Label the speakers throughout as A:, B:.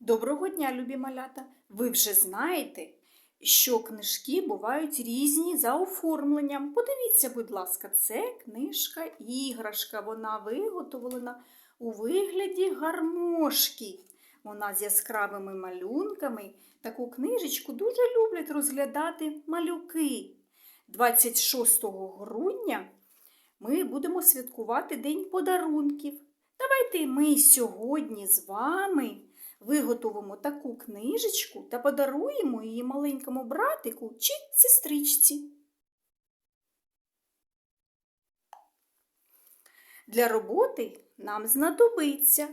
A: Доброго дня, любі малята! Ви вже знаєте, що книжки бувають різні за оформленням. Подивіться, будь ласка, це книжка іграшка. Вона виготовлена у вигляді гармошки. Вона з яскравими малюнками. Таку книжечку дуже люблять розглядати малюки. 26 грудня ми будемо святкувати День подарунків. Давайте ми сьогодні з вами виготовимо таку книжечку та подаруємо її маленькому братику чи сестричці. Для роботи нам знадобиться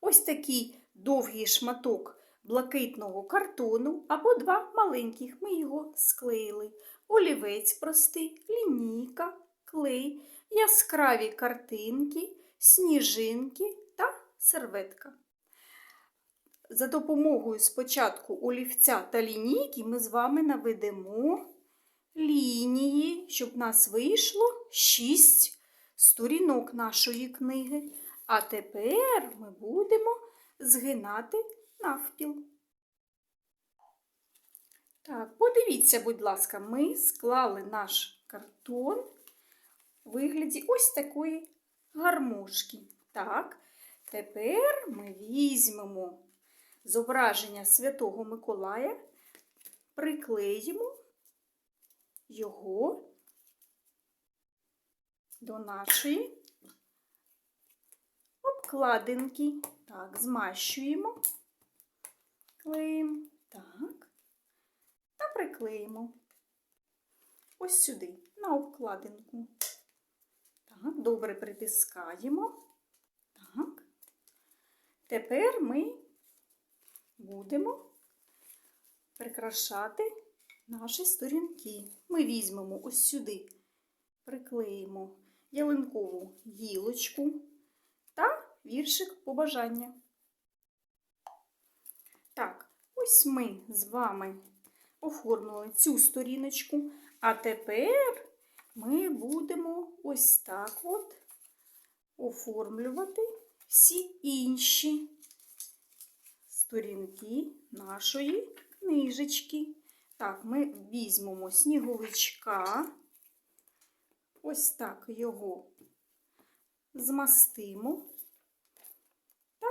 A: ось такий довгий шматок блакитного картону або два маленьких. Ми його склеїли. Олівець простий, лінійка, клей, яскраві картинки, сніжинки та серветка. За допомогою спочатку олівця та лінійки ми з вами наведемо лінії, щоб в нас вийшло 6 сторінок нашої книги. А тепер ми будемо згинати навпіл. Так, подивіться, будь ласка, ми склали наш картон у вигляді ось такої гармошки. Так, тепер ми візьмемо зображення Святого Миколая, приклеїмо його до нашої обкладинки. Так, змащуємо, клеїмо, так, та приклеїмо ось сюди, на обкладинку. Так, добре притискаємо. Так. Тепер ми будемо прикрашати наші сторінки. Ми візьмемо ось сюди, приклеїмо ялинкову гілочку та віршик побажання. Так, ось ми з вами оформили цю сторіночку, а тепер ми будемо ось так от оформлювати всі інші сторінки нашої книжечки. Так, ми візьмемо сніговичка, ось так його змастимо та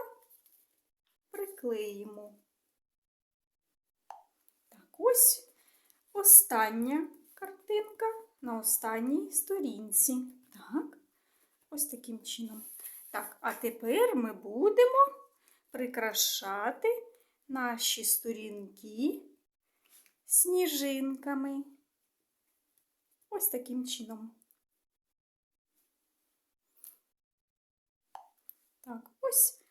A: приклеїмо. Так, ось остання картинка на останній сторінці. Так, ось таким чином. Так, а тепер ми будемо прикрашати наші сторінки сніжинками. Ось таким чином. Так, ось,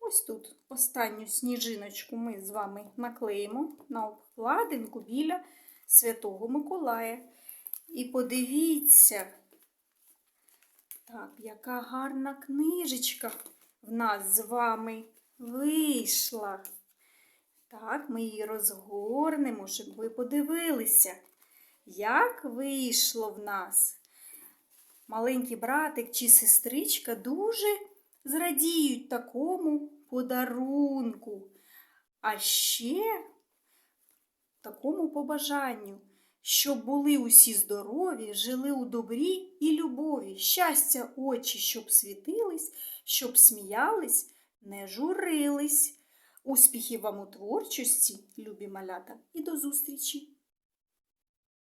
A: ось тут останню сніжиночку ми з вами наклеїмо на обкладинку біля Святого Миколая. І подивіться, так, яка гарна книжечка нас з вами вийшла. Так, ми її розгорнемо, щоб ви подивилися, як вийшло в нас. Маленький братик чи сестричка дуже зрадіють такому подарунку. А ще такому побажанню, щоб були усі здорові, жили у добрі і любові, щастя, очі, щоб світились, щоб сміялись, не журились. Успіхів вам у творчості, любі малята, і до зустрічі!